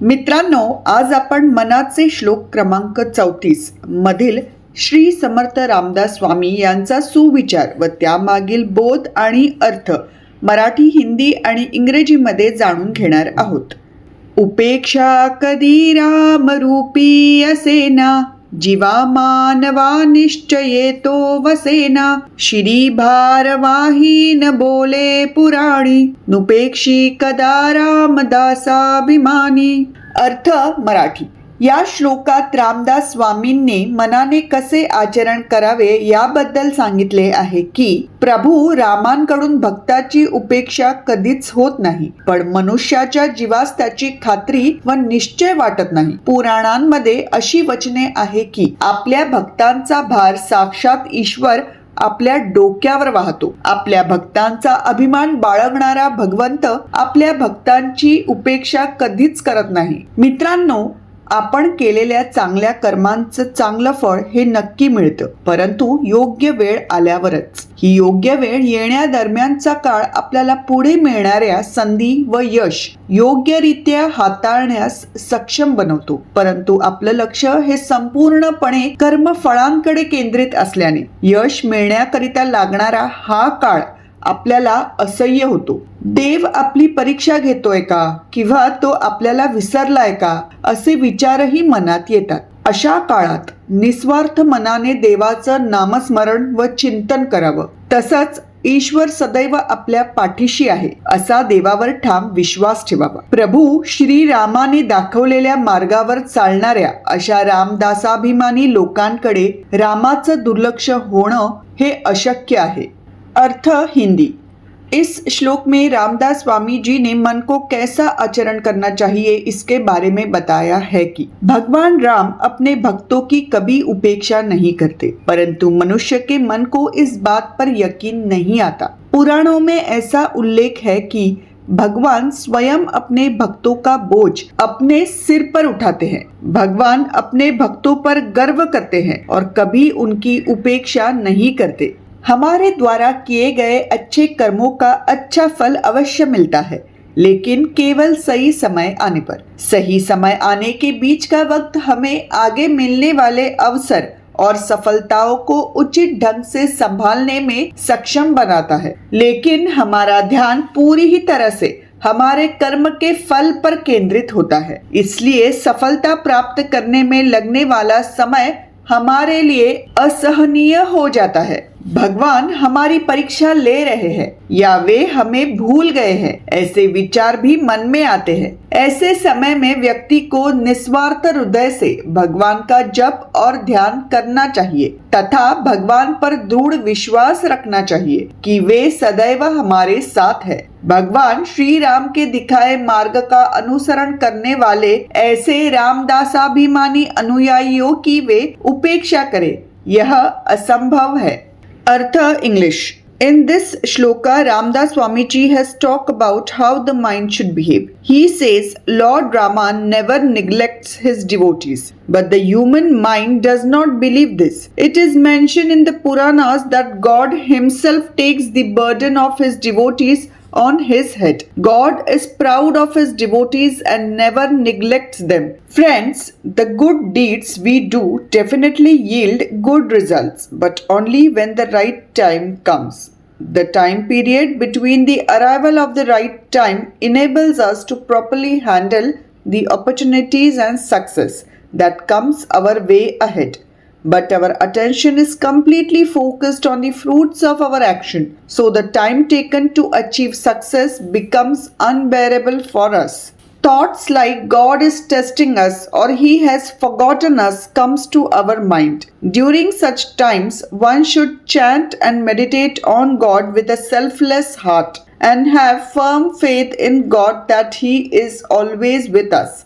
मित्रांनो आज आपण मनाचे श्लोक क्रमांक चौतीस मधील श्री समर्थ रामदास स्वामी यांचा सुविचार व त्यामागील बोध आणि अर्थ मराठी हिंदी आणि इंग्रजीमध्ये जाणून घेणार आहोत. उपेक्षा कधी रामरूपी असेना जीवा मानवा निश्चये तो वसेना श्री भारवाहीन बोले पुराणी नुपेक्षी कदा रामदासाभिमानी। अर्थ मराठी। या श्लोकात रामदास स्वामींनी मनाने कसे आचरण करावे याबद्दल सांगितले आहे की प्रभू रामांकडून भक्ताची उपेक्षा कधीच होत नाही पण मनुष्याच्या जीवास त्याची खात्री व निश्चय वाटत नाही. पुराणांमध्ये अशी वचने आहे की आपल्या भक्तांचा भार साक्षात ईश्वर आपल्या डोक्यावर वाहतो. आपल्या भक्तांचा अभिमान बाळगणारा भगवंत आपल्या भक्तांची उपेक्षा कधीच करत नाही. मित्रांनो आपण केलेल्या चांगल्या कर्मांचं चांगलं फळ हे नक्की मिळतं. परंतु योग्य वेळ आल्यावरच. ही योग्य वेळ येण्यादरम्यानचा काळ आपल्याला पुढे मिळणाऱ्या संधी व यश योग्यरित्या हाताळण्यास सक्षम बनवतो. परंतु आपलं लक्ष हे संपूर्णपणे कर्मफळांकडे केंद्रित असल्याने यश मिळण्याकरिता लागणारा हा काळ आपल्याला असह्य होतो. देव आपली परीक्षा घेतोय का? किंवा तो आपल्याला विसरलाय का? असे विचारही मनात येतात. अशा काळात निस्वार्थ मनाने देवाचं नामस्मरण व चिंतन करावं. तसंच ईश्वर सदैव आपल्या पाठीशी आहे असा देवावर ठाम विश्वास ठेवावा. प्रभू श्रीरामाने दाखवलेल्या मार्गावर चालणाऱ्या अशा रामदासाभिमानी लोकांकडे रामाचं दुर्लक्ष होणं हे अशक्य आहे. अर्थ हिंदी। इस श्लोक में रामदास स्वामी जी ने मन को कैसा आचरण करना चाहिए इसके बारे में बताया है कि भगवान राम अपने भक्तों की कभी उपेक्षा नहीं करते, परंतु मनुष्य के मन को इस बात पर यकीन नहीं आता। पुराणों में ऐसा उल्लेख है कि भगवान स्वयं अपने भक्तों का बोझ अपने सिर पर उठाते हैं। भगवान अपने भक्तों पर गर्व करते हैं और कभी उनकी उपेक्षा नहीं करते। हमारे द्वारा किए गए अच्छे कर्मों का अच्छा फल अवश्य मिलता है, लेकिन केवल सही समय आने पर। सही समय आने के बीच का वक्त हमें आगे मिलने वाले अवसर और सफलताओं को उचित ढंग से संभालने में सक्षम बनाता है। लेकिन हमारा ध्यान पूरी ही तरह से हमारे कर्म के फल पर केंद्रित होता है। इसलिए सफलता प्राप्त करने में लगने वाला समय हमारे लिए असहनीय हो जाता है। भगवान हमारी परीक्षा ले रहे हैं या वे हमें भूल गए हैं। ऐसे विचार भी मन में आते हैं। ऐसे समय में व्यक्ति को निस्वार्थ हृदय से भगवान का जप और ध्यान करना चाहिए, तथा भगवान पर दृढ़ विश्वास रखना चाहिए कि वे सदैव हमारे साथ है। भगवान श्री राम के दिखाए मार्ग का अनुसरण करने वाले ऐसे रामदासाभिमानी अनुयायियों की वे उपेक्षा करें। यह असंभव है। अर्थ English. In this shloka, Ramdas Swamiji has talked about how the mind should behave. He says Lord Rama never neglects his devotees, but the human mind does not believe this. It is mentioned in the Puranas that God himself takes the burden of his devotees on his head. God is proud of his devotees and never neglects them. Friends, the good deeds we do definitely yield good results, but only when the right time comes. The time period between the arrival of the right time enables us to properly handle the opportunities and success that comes our way ahead but our attention is completely focused on the fruits of our action. So the time taken to achieve success becomes unbearable for us. Thoughts like God is testing us or he has forgotten us comes to our mind. During such times, one should chant and meditate on God with a selfless heart and have firm faith in God that He is always with us.